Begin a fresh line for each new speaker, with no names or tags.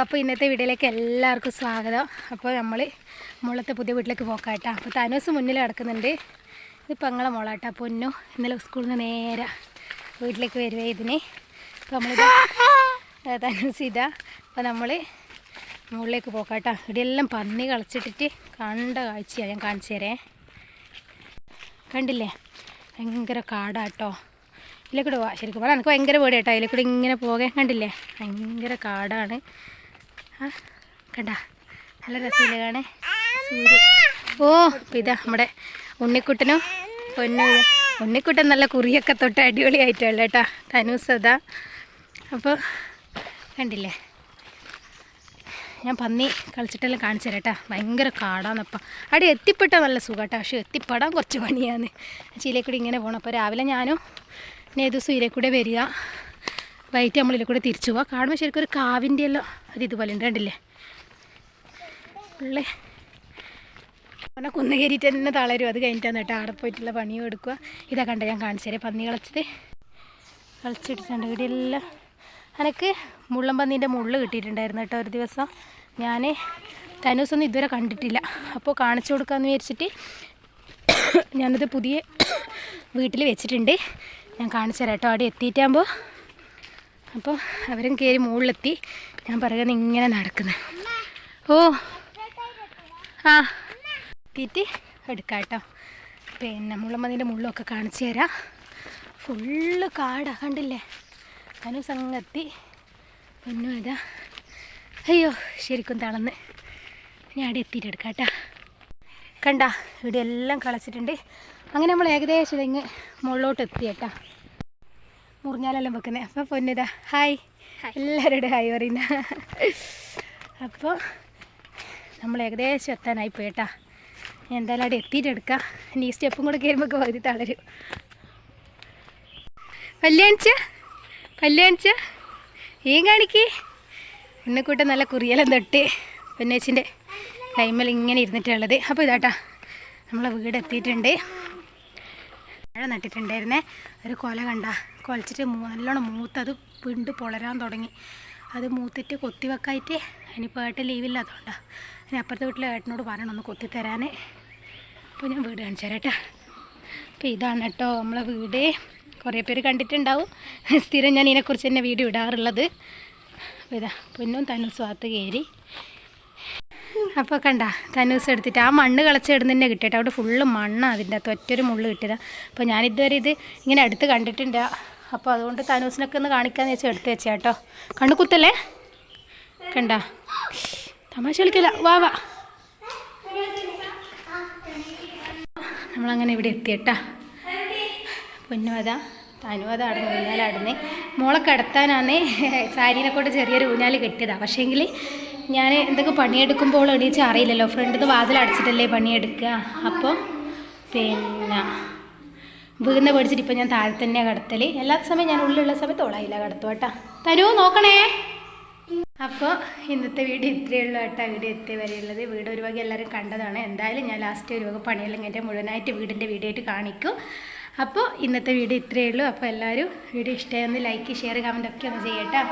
അപ്പോൾ ഇന്നത്തെ വീഡിയോയിലേക്ക് എല്ലാവർക്കും സ്വാഗതം. അപ്പോൾ നമ്മൾ മുളത്തെ പുതിയ വീട്ടിലേക്ക് പോക്കാട്ടാ. അപ്പോൾ തനൂസ് മുന്നിൽ കിടക്കുന്നുണ്ട്. ഇത് പെങ്ങളെ മോളാട്ടാ പൊന്നു. ഇന്നലെ സ്കൂളിൽ നിന്ന് നേരെ വീട്ടിലേക്ക് വരുവേ ഇതിന്. അപ്പോൾ നമ്മളിത് തനൂസ് ഇതാ. അപ്പോൾ നമ്മൾ മുകളിലേക്ക് പോക്കാട്ടാ. ഇവിടെയെല്ലാം പന്നി കളിച്ചിട്ടിട്ട് കണ്ട കാഴ്ചയാണ് ഞാൻ കാണിച്ചു തരേ. കണ്ടില്ലേ? ഭയങ്കര കാടാട്ടോ. ഇതിലേക്കൂടെ പോവാം ശരിക്കും പറഞ്ഞാൽ എനിക്ക് ഭയങ്കര പേടി കേട്ടോ അതിലേക്കൂടെ ഇങ്ങനെ പോകാൻ. കണ്ടില്ലേ? ഭയങ്കര കാടാണ്. ആ കണ്ട? നല്ല രസമില്ല കാണേ സൂര്യ. ഓ ഇതാ നമ്മുടെ ഉണ്ണിക്കുട്ടനും പൊന്നു. ഉണ്ണിക്കുട്ടൻ നല്ല കുറിയൊക്കെ തൊട്ട് അടിപൊളിയായിട്ടുള്ള കേട്ടോ. തനൂസത അപ്പോൾ കണ്ടില്ലേ? ഞാൻ പന്നി കളിച്ചിട്ടെല്ലാം കാണിച്ചു തരാം ഭയങ്കര കാടാന്നപ്പം. അവിടെ എത്തിപ്പെട്ടാൽ നല്ല സുഖം കേട്ടോ. പക്ഷേ എത്തിപ്പെടാൻ കുറച്ച് പണിയാണ്. ചീലക്കൂടി ഇങ്ങനെ പോകണം അപ്പോൾ രാവിലെ ഞാനും നേതു സൂര്യ കൂടെ വരിക. വൈറ്റ് നമ്മളിൽ കൂടെ തിരിച്ചു പോവാം. കാണുമ്പോൾ ശരിക്കും ഒരു കാവിന്റെ എല്ലാം ഒരു ഇതുപോലെ ഉണ്ട് കണ്ടില്ലേ? ഉള്ളേ. അവനെ കുന്ന് കയറിയിട്ട് തന്നെ തളരും. അത് കഴിഞ്ഞിട്ടാണ് കേട്ടോ അവിടെ പോയിട്ടുള്ള പണിയും എടുക്കുക. ഇതാ കണ്ട ഞാൻ കാണിച്ചു തരാം. പന്നി കളിച്ചത്. കളിച്ചിട്ടിട്ടുണ്ട്. ഇവിടെ എല്ലാം എനിക്ക് മുള്ളം പന്നീന്റെ മുള്ള് കിട്ടിയിട്ടുണ്ടായിരുന്നു കേട്ടോ ഒരു ദിവസം. ഞാൻ തനൂസൊന്നും ഇതുവരെ കണ്ടിട്ടില്ല. അപ്പോൾ കാണിച്ചു കൊടുക്കാമെന്ന് വിചാരിച്ചിട്ട് ഞാനത് പുതിയ വീട്ടിൽ വെച്ചിട്ടുണ്ട്. ഞാൻ കാണിച്ചു തരാം കേട്ടോ. അവിടെ എത്തിയിട്ടാകുമ്പോൾ അപ്പോൾ അവരും കയറി മുകളിലെത്തി ഞാൻ പറയുന്നത് ഇങ്ങനെ നടക്കുന്നത് ഓ. ആ. എത്തിയിട്ട് എടുക്കാം കേട്ടോ. പിന്നെ മുള്ളമ്മതിന്റെ മുള്ളൊക്കെ കാണിച്ചു തരാം. ഫുള്ള് കാടാ കണ്ടില്ലേ? അനു സംഗത്തി. ഒന്നും ഇതാ അയ്യോ ശരിക്കും തളന്ന്. ഞാൻ അവിടെ എത്തിയിട്ട് എടുക്കാം കേട്ടോ. കണ്ട ഇവിടെ എല്ലാം കളച്ചിട്ടുണ്ട്. അങ്ങനെ നമ്മൾ ഏകദേശം ഇങ്ങ് മുകളിലോട്ട് എത്തി കേട്ടാ. മുറിഞ്ഞാലെല്ലാം വെക്കുന്നത് അപ്പോൾ പൊന്നിതാ ഹായ്. എല്ലാവരുടെ ഹായ് പറയുന്ന. അപ്പോൾ നമ്മൾ ഏകദേശം എത്താനായി പോയിട്ടാ എന്തായാലും അവിടെ എത്തിയിട്ട് എടുക്കാം. ഇനി ഈ സ്റ്റെപ്പും കൂടെ കയറുമ്പോൾ പകുതി തളരും. കല്യാണിച്ച കല്യാണിച്ച ഏം കാണിക്ക്? എന്നെക്കൂട്ടം നല്ല കുറിയെല്ലാം തൊട്ട് പൊന്നേച്ചിന്റെ കൈമൽ ഇങ്ങനെ ഇരുന്നിട്ടുള്ളത്. അപ്പോൾ ഇതാട്ടാ നമ്മളെ വീട് എത്തിയിട്ടുണ്ട്. മഴ നട്ടിട്ടുണ്ടായിരുന്നേ. ഒരു കൊല കണ്ട. കൊലച്ചിട്ട് നല്ലോണം മൂത്തത് പിണ്ട് പൊളരാൻ തുടങ്ങി. അത് മൂത്തിട്ട് കൊത്തി വെക്കായിട്ട് ഇനിയിപ്പോൾ ഏട്ടൻ ലീവില്ലാത്തതുകൊണ്ടാണ് ഇനി അപ്പുറത്തെ വീട്ടിലെ ഏട്ടനോട് പറയണം ഒന്ന് കൊത്തി തരാൻ അപ്പോൾ ഞാൻ വീട് കാണിച്ചു തരാം അപ്പോൾ ഇതാണ് കേട്ടോ നമ്മളെ വീട്. കുറേ പേര് കണ്ടിട്ടുണ്ടാവും. സ്ഥിരം ഞാൻ ഇതിനെക്കുറിച്ച് തന്നെ വീഡിയോ ഇടാറുള്ളത്. അപ്പോൾ ഇതാ പൊന്നും തന്നു സ്വാത്ത് കയറി. അപ്പോൾ കണ്ട തനൂസ് എടുത്തിട്ട് ആ മണ്ണ് കളച്ചിടുന്ന തന്നെ കിട്ടിയിട്ട് അവിടെ ഫുള്ള് മണ്ണാണ് അതിന്റെ അകത്ത് ഒറ്റൊരു മുള്ള് കിട്ടിയതാണ് അപ്പോൾ ഇതുവരെ ഇത് ഇങ്ങനെ അടുത്ത് കണ്ടിട്ടുണ്ട് അപ്പോൾ അതുകൊണ്ട് തനൂസിനൊക്കെ ഒന്ന് കാണിക്കാമെന്ന് വെച്ചാൽ എടുത്ത് വെച്ചാൽ കേട്ടോ. കണ്ണു കുത്തല്ലേ? കണ്ട. തമാശ കളിക്കില്ല. വാ വാ. നമ്മളങ്ങനെ ഇവിടെ എത്തിയട്ടാ പൊന്നുവത തനുവത അടന്ന് ഊഞ്ഞാലടന്ന് മോളെ കിടത്താനാന്നേ. സാരീനെ കൊണ്ട് ചെറിയൊരു ഊഞ്ഞാൽ കെട്ടിയതാണ് പക്ഷേങ്കിൽ ഞാൻ എന്തൊക്കെ പണിയെടുക്കുമ്പോൾ എണീച്ച് അറിയില്ലല്ലോ. ഫ്രണ്ടിൽ നിന്ന് വാതിൽ അടച്ചിട്ടല്ലേ പണിയെടുക്കുക. അപ്പോൾ പിന്നെ വീടിനെ പേടിച്ചിട്ട് ഇപ്പം ഞാൻ താഴെ തന്നെ കിടത്തൽ എല്ലാ സമയം ഞാൻ ഉള്ളിലുള്ള സമയത്ത് ഓളായില്ല കടത്തു കേട്ടോ. തരൂ നോക്കണേ. അപ്പോൾ ഇന്നത്തെ വീഡിയോ ഇത്രയേ ഉള്ളൂ കേട്ടോ. വീഡിയോ എത്തിയ വരെയുള്ളത് വീട് ഒരു വക എല്ലാവരും കണ്ടതാണ്. എന്തായാലും ഞാൻ ലാസ്റ്റ് ഒരു വക പണിയെല്ലാം എന്റെ മുഴുവനായിട്ട് വീടിന്റെ വീഡിയോ ആയിട്ട് കാണിക്കും. അപ്പോൾ ഇന്നത്തെ വീഡിയോ ഇത്രയേ ഉള്ളൂ. അപ്പോൾ എല്ലാവരും വീഡിയോ ഇഷ്ടമായി ഒന്ന് ലൈക്ക് ഷെയർ കമന്റ് ഒക്കെ ഒന്ന് ചെയ്യട്ടോ.